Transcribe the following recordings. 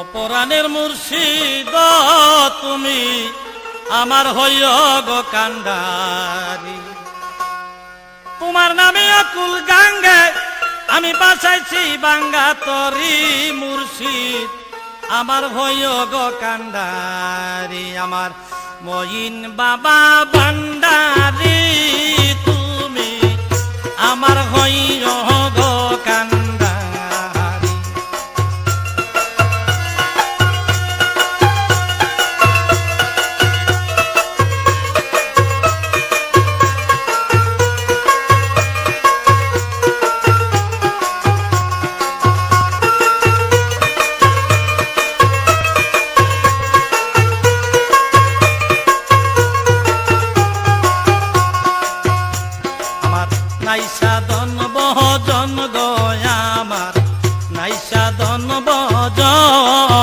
অপরাণের মুর্শিদ তুমি আমার হই গো কান্দারি তোমার নামে অকুল গাঙ্গে, আমি বাঁচাইছি বাঙ্গা তরি মুর্শিদ। আমার হই গো কান্দারি আমার মইন বাবা বান্ডা আমার নাইসা দন বহজন গয়া আমার নাইসা দন বহজন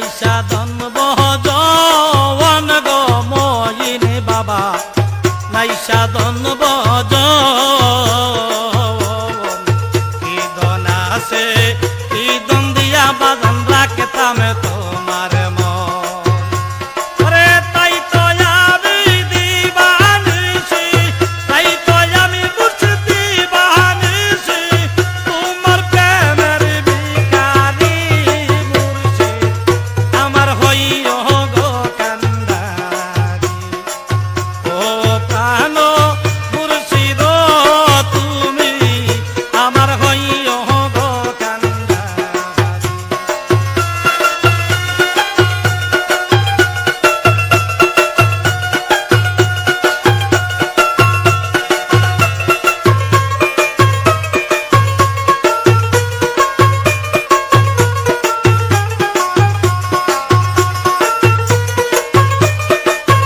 নাইসা জন্ম জন গো মইনে বাবা। নাইসা জন্ম কি দন আছে, কি দন দিয়া বাজান, রাখতাম তো